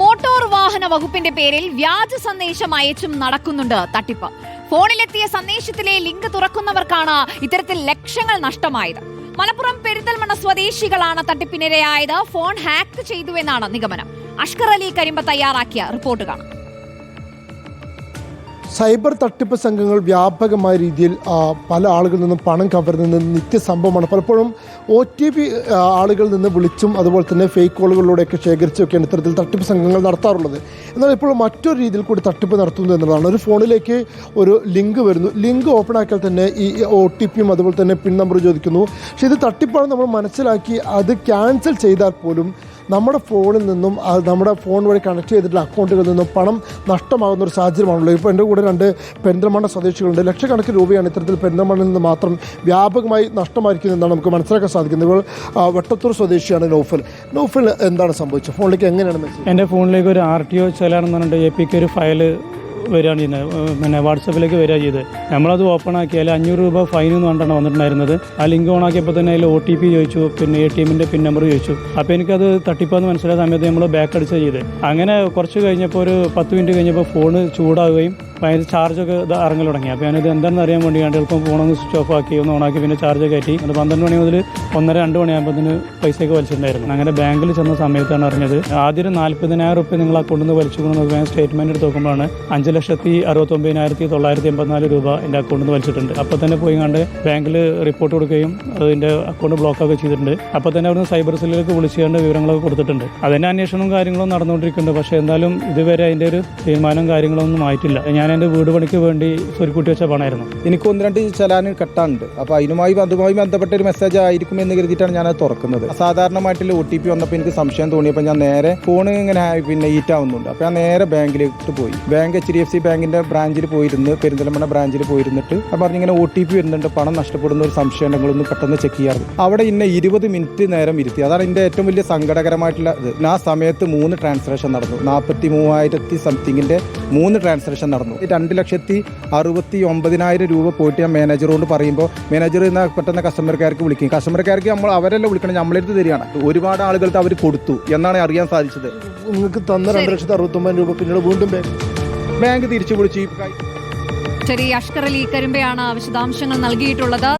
Motor വാഹന വകുപ്പിന്റെ പേരിൽ വ്യാജ സന്ദേശം അയച്ചും നടക്കുന്നുണ്ട് തട്ടിപ്പ്. ഫോണിലെത്തിയ സന്ദേശത്തിലെ ലിങ്ക് തുറക്കുന്നവർക്കാണ് ഇത്തരത്തിൽ ലക്ഷങ്ങൾ നഷ്ടമായത്. മലപ്പുറം പെരിന്തൽമണ്ണ സ്വദേശികളാണ് തട്ടിപ്പിനിരയായത്. ഫോൺ ഹാക്ക് ചെയ്തുവെന്നാണ് നിഗമനം. അഷ്കർ അലി കരിമ്പ തയ്യാറാക്കിയ റിപ്പോർട്ട് കാണാം. സൈബർ തട്ടിപ്പ് സംഘങ്ങൾ വ്യാപകമായ രീതിയിൽ പല ആളുകളിൽ നിന്നും പണം കവരുന്നത് നിത്യസംഭവമാണ്. പലപ്പോഴും ഒ ടി പി ആളുകളിൽ നിന്ന് വിളിച്ചും അതുപോലെ തന്നെ ഫേക്ക് കോളുകളിലൂടെയൊക്കെ ശേഖരിച്ചൊക്കെയാണ് ഇത്തരത്തിൽ തട്ടിപ്പ് സംഘങ്ങൾ നടത്താറുള്ളത്. എന്നാൽ ഇപ്പോൾ മറ്റൊരു രീതിയിൽ കൂടി തട്ടിപ്പ് നടത്തുന്നു എന്നുള്ളതാണ്. ഒരു ഫോണിലേക്ക് ഒരു ലിങ്ക് വരുന്നു. ലിങ്ക് ഓപ്പൺ ആക്കിയാൽ തന്നെ ഈ ഒ ടി പിയും അതുപോലെ തന്നെ പിൻ നമ്പർ ചോദിക്കുന്നു. പക്ഷേ ഇത് തട്ടിപ്പാണ് നമ്മൾ മനസ്സിലാക്കി അത് ക്യാൻസൽ ചെയ്താൽ പോലും നമ്മുടെ ഫോണിൽ നിന്നും നമ്മുടെ ഫോൺ വഴി കണക്ട് ചെയ്തിട്ടുള്ള അക്കൗണ്ടുകളിൽ നിന്നും പണം നഷ്ടമാകുന്ന ഒരു സാഹചര്യമാണുള്ളത്. ഇപ്പോൾ എന്റെ കൂടെ രണ്ട് പെരിന്തൽമണ്ണ സ്വദേശികളുണ്ട്. ലക്ഷക്കണക്കിന് രൂപയാണ് ഇത്തരത്തിൽ പെരിന്തൽമണ്ണയിൽ നിന്ന് മാത്രം വ്യാപകമായി നഷ്ടമായിരിക്കുന്നതെന്നാണ് നമുക്ക് മനസ്സിലാക്കാൻ സാധിക്കുന്നത്. ഇപ്പോൾ വട്ടത്തൂർ സ്വദേശിയാണ് നോഫൽ. നോഫൽ എന്താണ് സംഭവിച്ചത്? ഫോണിലേക്ക് എങ്ങനെയാണ് എന്റെ ഫോണിലേക്ക് ഒരു ആർ ടി ഒ ചെലാണെന്ന് പറഞ്ഞിട്ട് എ പിക്ക് ഒരു ഫയൽ വരികയാണ് ചെയ്യുന്നത്. പിന്നെ വാട്സപ്പിലേക്ക് വരിക ചെയ്ത് നമ്മളത് ഓപ്പൺ ആക്കിയാൽ അഞ്ഞൂറ് രൂപ ഫൈൻ എന്ന് പറഞ്ഞിട്ടാണ് വന്നിട്ടുണ്ടായിരുന്നത്. ആ ലിങ്ക് ഓൺ ആക്കിയപ്പോൾ തന്നെ അതിൽ ഒ ടി പി ചോദിച്ചു പിന്നെ എ ടി എമ്മിന്റെ പിൻ നമ്പർ ചോദിച്ചു. അപ്പോൾ എനിക്കത് തട്ടിപ്പാന്ന് മനസ്സിലായ സമയത്ത് നമ്മൾ ബാക്ക് അടിച്ച് ചെയ്ത് അങ്ങനെ കുറച്ച് കഴിഞ്ഞപ്പോൾ ഒരു പത്ത് മിനിറ്റ് കഴിഞ്ഞപ്പോൾ ഫോണ് ചൂടാവുകയും അതിന് ചാർജൊക്കെ ഇത് ഇറങ്ങൽ തുടങ്ങി. അപ്പോൾ ഞാനിത് എന്താണെന്ന് അറിയാൻ വേണ്ടി കണ്ട് എളുപ്പം ഫോണൊന്ന് സ്വിച്ച് ഓഫ് ആക്കി ഒന്ന് ഓണാക്കി പിന്നെ ചാർജ് കയറ്റി അത് പന്ത്രണ്ട് മണി മുതൽ ഒന്നര രണ്ട് മണിയാകുമ്പോഴത്തേന് പൈസയൊക്കെ വലിച്ചിട്ടുണ്ടായിരുന്നു. അങ്ങനെ ബാങ്കിൽ ചെന്ന സമയത്താണ് അറിഞ്ഞത്. ആദ്യം ഒരു നാൽപ്പതിനായിരം റുപ്യ നിങ്ങൾ അക്കൗണ്ടിൽ നിന്ന് വലിച്ചു കൊണ്ട് ബാങ്ക് സ്റ്റേറ്റ്മെന്റ് എടുത്ത് നോക്കുമ്പോഴാണ് അഞ്ച് ലക്ഷത്തി അറുപത്തൊമ്പതിനായിരത്തി തൊള്ളായിരത്തി എൺപത്തിനാല് രൂപ എന്റെ അക്കൗണ്ടിൽ നിന്ന് വലിച്ചിട്ടുണ്ട്. അപ്പോൾ തന്നെ പോയി കണ്ട് ബാങ്കിൽ റിപ്പോർട്ട് കൊടുക്കുകയും അതിന്റെ അക്കൗണ്ട് ബ്ലോക്കൊക്കെ ചെയ്തിട്ടുണ്ട്. അപ്പോൾ തന്നെ അവിടുന്ന് സൈബർ സെല്ലിലേക്ക് വിളിച്ചുകൊണ്ട് വിവരങ്ങളൊക്കെ കൊടുത്തിട്ടുണ്ട്. അതിന്റെ അന്വേഷണവും കാര്യങ്ങളും നടന്നുകൊണ്ടിരിക്കുന്നുണ്ട്. പക്ഷേ എന്തായാലും ഇതുവരെ അതിന്റെ ഒരു തീരുമാനം കാര്യങ്ങളൊന്നും ആയിട്ടില്ല. ഞാൻ എന്റെ വീട് പണിക്ക് വേണ്ടി സ്വരുക്കൂട്ടി വെച്ച പണമായിരുന്നു. എനിക്ക് ഒന്ന് രണ്ട് ചലാൻ കെട്ടാനുണ്ട്. അപ്പോൾ അതിനുമായി അതുമായി ബന്ധപ്പെട്ട ഒരു മെസ്സേജ് ആയിരിക്കും എന്ന് കരുതിയിട്ടാണ് ഞാൻ അത് തുറക്കുന്നത്. സാധാരണമായിട്ടുള്ള ഒ ടി പി വന്നപ്പോൾ എനിക്ക് സംശയം തോന്നിയപ്പോൾ ഞാൻ നേരെ ഫോൺ ഇങ്ങനെ പിന്നെ ഈറ്റ് ആവുന്നുണ്ട്. അപ്പോൾ ഞാൻ നേരെ ബാങ്കിലേക്ക് പോയി. Bank H D F C ബാങ്കിന്റെ ബ്രാഞ്ചിൽ പോയിരുന്നു പെരിന്തൽമണ്ണ ബ്രാഞ്ചിൽ പോയിരുന്നിട്ട് അപ്പോൾ പറഞ്ഞിങ്ങനെ ഒ ടി പി വരുന്നുണ്ട്. പണം നഷ്ടപ്പെടുന്ന ഒരു സംശയം ഉണ്ടെങ്കിൽ ഒന്ന് പെട്ടെന്ന് ചെക്ക് ചെയ്യാറ്. അവിടെ ഇന്നെ ഇരുപത് മിനിറ്റ് നേരം ഇരുത്തി. അതാണ് എന്റെ ഏറ്റവും വലിയ സങ്കടകരമായിട്ടുള്ള ഇത്. ആ സമയത്ത് മൂന്ന് ട്രാൻസാക്ഷൻ നടന്നു. നാൽപ്പത്തി മൂവായിരത്തി സംതിങ്ങിന്റെ മൂന്ന് ട്രാൻസാക്ഷൻ നടന്നു. രണ്ട് ലക്ഷത്തി അറുപത്തി ഒമ്പതിനായിരം രൂപ പോയിട്ട് ഞാൻ മാനേജറോട് പറയുമ്പോൾ മാനേജർ എന്ന പെട്ടെന്ന് കസ്റ്റമർ കെയർക്ക് വിളിക്കും. കസ്റ്റമർ കെയർക്ക് നമ്മൾ അവരെല്ലാം വിളിക്കണം? നമ്മളെടുത്ത് തരികയാണ്. ഒരുപാട് ആളുകൾക്ക് അവർ കൊടുത്തു എന്നാണ് അറിയാൻ സാധിച്ചത്. നിങ്ങൾക്ക് തന്ന രണ്ട് ലക്ഷത്തി അറുപത്തൊമ്പത് രൂപ പിന്നീട് വീണ്ടും ബാങ്ക് ബാങ്ക് തിരിച്ചു വിളിച്ചു ശരി അഷ്കർ അലി കരിമ്പയാണ് വിശദാംശങ്ങൾ നൽകിയിട്ടുള്ളത്.